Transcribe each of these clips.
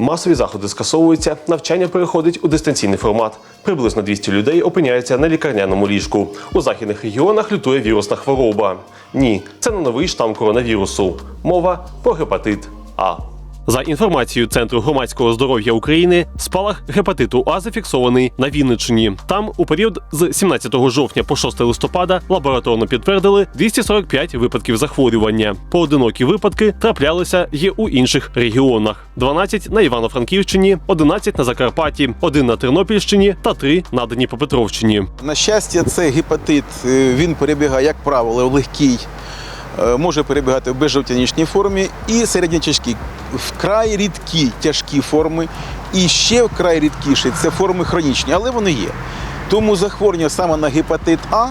Масові заходи скасовуються, навчання переходить у дистанційний формат. Приблизно 200 людей опиняються на лікарняному ліжку. У західних регіонах лютує вірусна хвороба. Ні, це не новий штам коронавірусу. Мова про гепатит А. За інформацією Центру громадського здоров'я України, спалах гепатиту А зафіксований на Вінниччині. Там у період з 17 жовтня по 6 листопада лабораторно підтвердили 245 випадків захворювання. Поодинокі випадки траплялися є у інших регіонах: 12 на Івано-Франківщині, 11 на Закарпатті, 1 на Тернопільщині та 3 на Дніпропетровщині. На щастя, цей гепатит е, він перебігає, як правило, в легкій, е, може перебігати в безжовтянічній формі і середньотяжкій. Вкрай рідкі тяжкі форми, і ще вкрай рідкіші це форми хронічні, але вони є. Тому захворювання саме на гепатит А.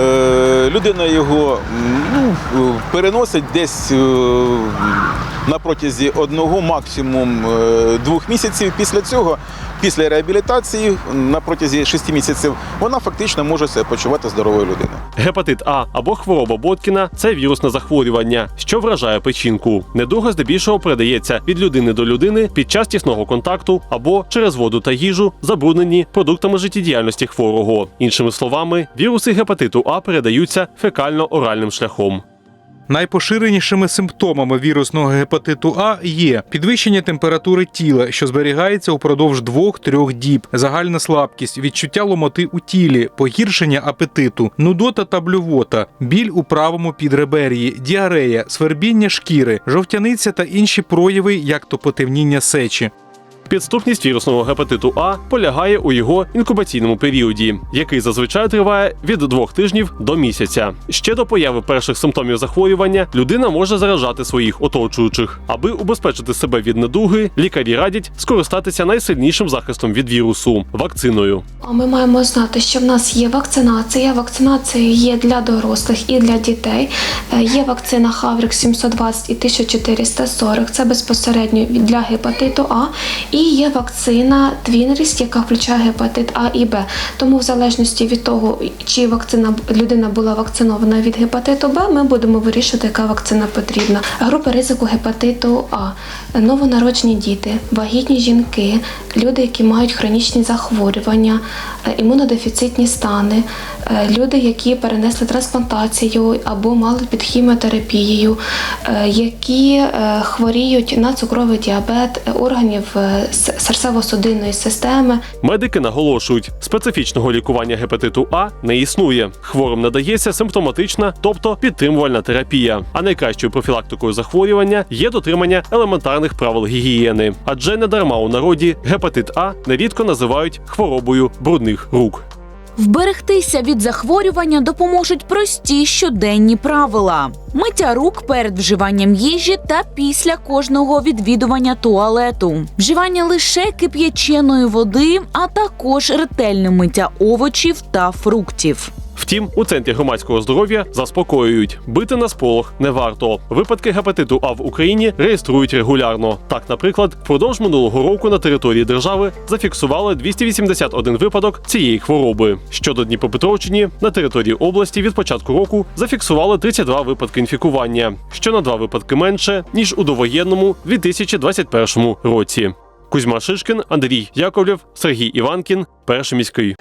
е, Людина його ну, переносить десь е, на протязі одного, максимум е, двох місяців. Після цього, після реабілітації, на протязі шести місяців, вона фактично може себе почувати здоровою людиною. Гепатит А або хвороба Боткіна це вірусне захворювання, що вражає печінку. Недуга здебільшого передається від людини до людини під час тісного контакту або через воду та їжу, забруднені продуктами життєдіяльності хворого. Іншими словами, віруси гепатиту А передаються фекально-оральним шляхом. Найпоширенішими симптомами вірусного гепатиту А є підвищення температури тіла, що зберігається упродовж 2-3 діб, загальна слабкість, відчуття ломоти у тілі, погіршення апетиту, нудота та блювота, біль у правому підребер'ї, діарея, свербіння шкіри, жовтяниця та інші прояви, як то потемніння сечі. Підступність вірусного гепатиту А полягає у його інкубаційному періоді, який зазвичай триває від двох тижнів до місяця. Ще до появи перших симптомів захворювання людина може заражати своїх оточуючих. Аби убезпечити себе від недуги, лікарі радять скористатися найсильнішим захистом від вірусу вакциною. А Ми маємо знати, що в нас є вакцинація. Вакцинація є для дорослих і для дітей. Е, Є вакцина Хаврик 720 і 1440. Це безпосередньо для гепатиту А. І є вакцина Твінріс, яка включає гепатит А і Б. Тому, в залежності від того, чи вакцина людина була вакцинована від гепатиту Б, ми будемо вирішувати, яка вакцина потрібна. Групи ризику гепатиту А, новонароджені діти, вагітні жінки, люди, які мають хронічні захворювання, е, імунодефіцитні стани, е, люди, які перенесли трансплантацію або мали під хіміотерапією, е, які хворіють на цукровий діабет органів серцево-судинної системи. Медики наголошують, специфічного лікування гепатиту А не існує. Хворим надається симптоматична, тобто підтримувальна терапія. А найкращою профілактикою захворювання є дотримання елементарних правил гігієни. Адже не дарма у народі гепатит А нерідко називають хворобою брудних рук. Вберегтися від захворювання допоможуть прості щоденні правила: миття рук перед вживанням їжі та після кожного відвідування туалету, вживання лише кип'яченої води, а також ретельне миття овочів та фруктів. Втім, у центрі громадського здоров'я заспокоюють, бити на сполох не варто. Випадки гепатиту А в Україні реєструють регулярно. Так, наприклад, впродовж минулого року на території держави зафіксували 281 випадок цієї хвороби. Щодо Дніпропетровщині, на території області від початку року зафіксували 32 випадки інфікування, що на два випадки менше ніж у довоєнному 2021 році. Кузьма Шишкін, Андрій Яковлєв, Сергій Іванкін, перший міський.